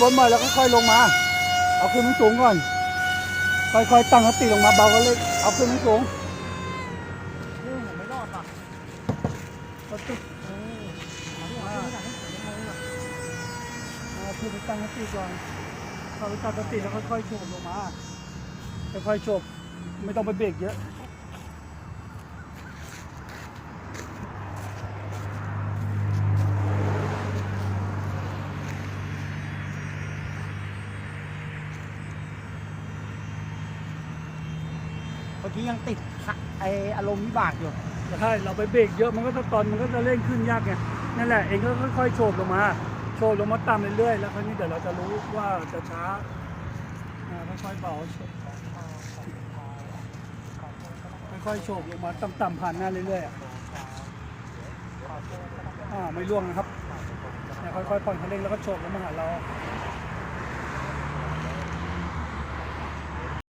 บนหน่อยแล้วค่อยๆลงมา เอาขึ้นสูงๆก่อน ค่อยๆตั้งสติลงมาเบาก็เลย เอาขึ้นสูงเรื่องผมไม่รอดป่ะๆเอาขึ้นเออหาที่หาที่ไหนผมยังไงล่ะเอาขึ้นไปตั้งสติก่อนเข้าไปตั้งสติแล้วค่อยๆโฉบลงมา ค่อยๆโฉบไม่ต้องไปเบรกเยอะ มื่อกี้ยังติดขะไออารมณ์วิบากอยู่ใช่เราไปเบรกเยอะมันก็จะตอนมันก็จะเร่งขึ้นยากไงนั่นแหละเองก็ค่อยๆโฉบลงมาโฉบลงมาต่ำเรื่อยๆแล้วคราวนี้เดี๋ยวเราจะรู้ว่าจะช้าค่อยๆเบาค่อยๆโฉบลงมาต่ำๆผ่านหน้าเรื่อยๆอ่าไม่ล่วงนะครับค่อยๆผ่อนคันเร่งแล้วก็โฉบลงมาหาเรา